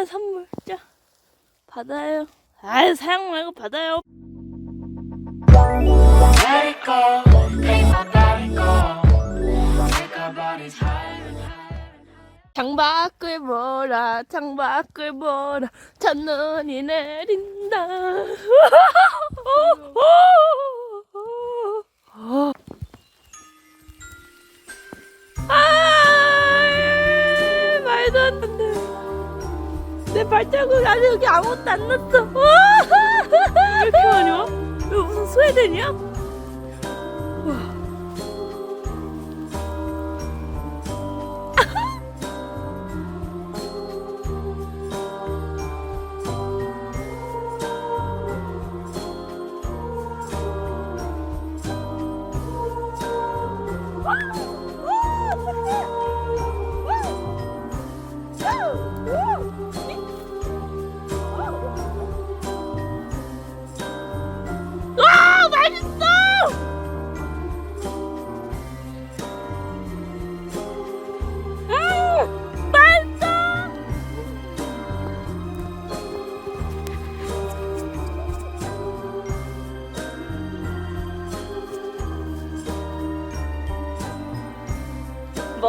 위한 선물. 자, 받아요. 아유, 사양 말고 받아요. 창밖을 보라, 창밖을 보라, 첫눈이 내린다. 발자국 아직 여기 아무것도 안 났어. 왜 이렇게 많이 와? 이거 무슨 스웨덴이야?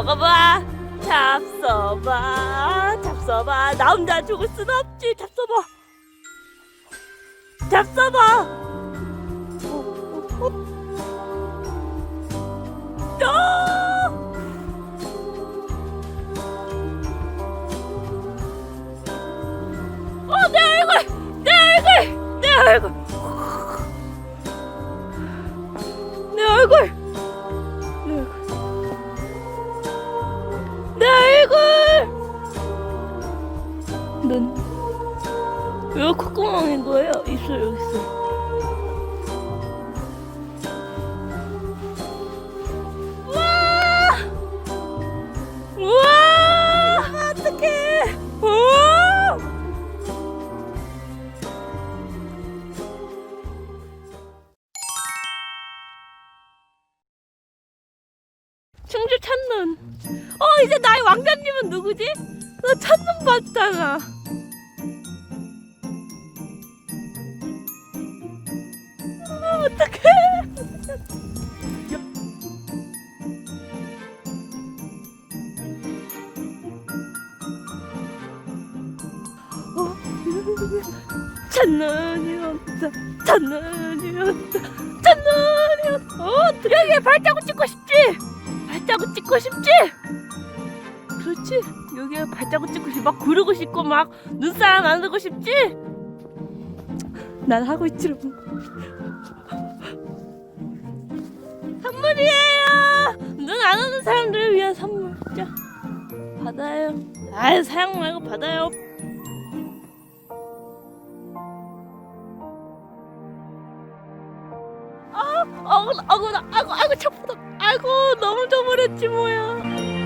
먹어봐 잡숴봐 잡숴봐 나 혼자 죽을 순 없지 잡숴봐 잡숴봐 야! 어, 내 얼굴! 내 얼굴! 내 얼굴! 눈. 이거 콧구멍인 거예요? 있어, 여기 있어. 우와! 우와! 어떡해! 우와! 충주 첫눈. 어, 이제 나의 왕자님은 누구지? 나 첫눈 봤잖아. 아, 첫눈이 온다. 첫눈이 온다. 첫눈이 온다. 어, 여기에 발자국 찍고 싶지? 발자국 찍고 싶지? 그렇지. 여기에 발자국 찍고 싶, 막 구르고 싶고 막 눈사람 만들고 싶지? 난 하고 있지롱. 선물이에요. 눈 안 오는 사람들을 위한 선물. 자, 받아요. 아유 사양 말고 받아요. 아, 아구, 아구, 아구, 아구, 차프다. 아이고, 너무 져버렸지 뭐야.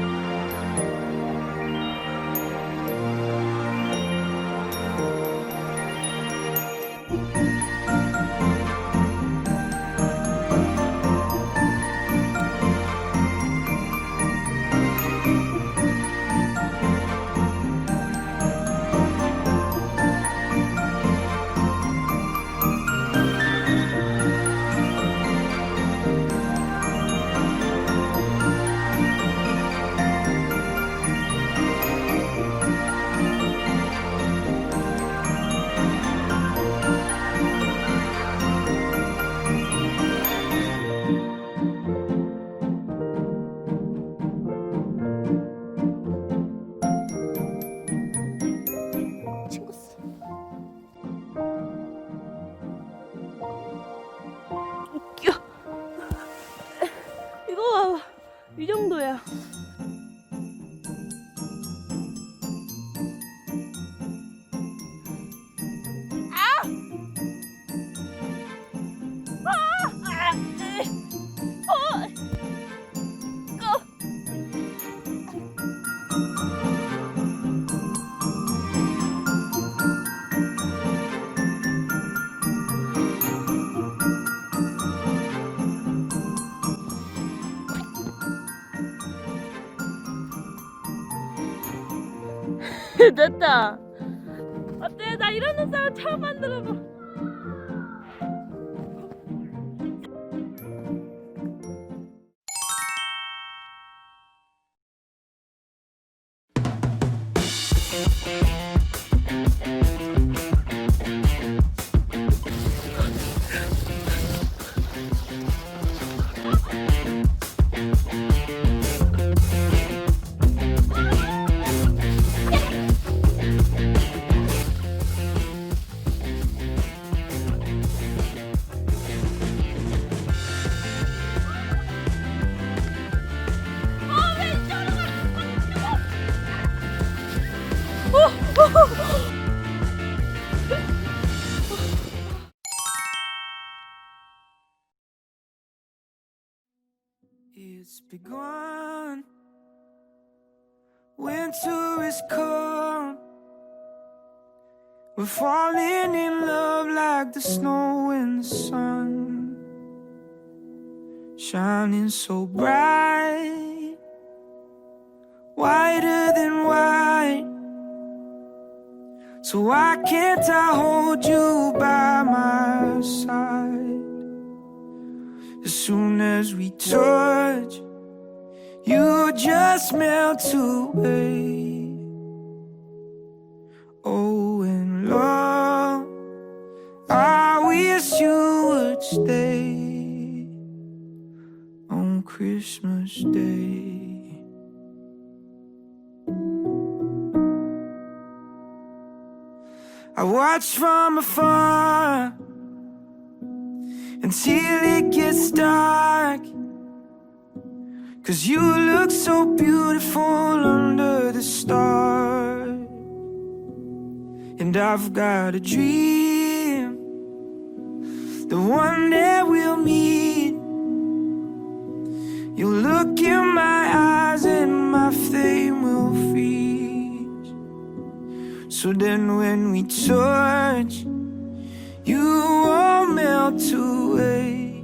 됐다. 어때? 나 이런 눈사람 처음 만들어봐. It's begun. Winter is come. We're falling in love like the snow and the sun. Shining so bright. Whiter than white. So why can't I hold you by my side? As soon as we touch, you just melt away. Oh, and love, I wish you would stay on Christmas Day. I watch from afar until it gets dark. Cause you look so beautiful under the stars. And I've got a dream the one day we'll meet. You'll look in my eyes and my flame will freeze. So then when we touch, you won't melt away.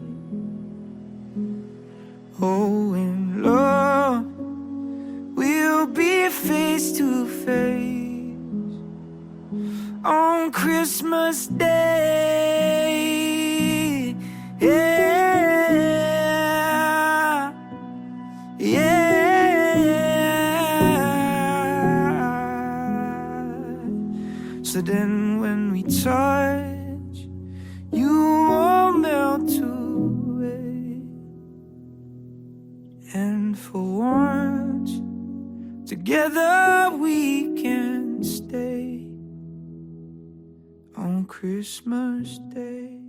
Oh, in love, we'll be face to face on Christmas Day. Yeah, together we can stay on Christmas Day.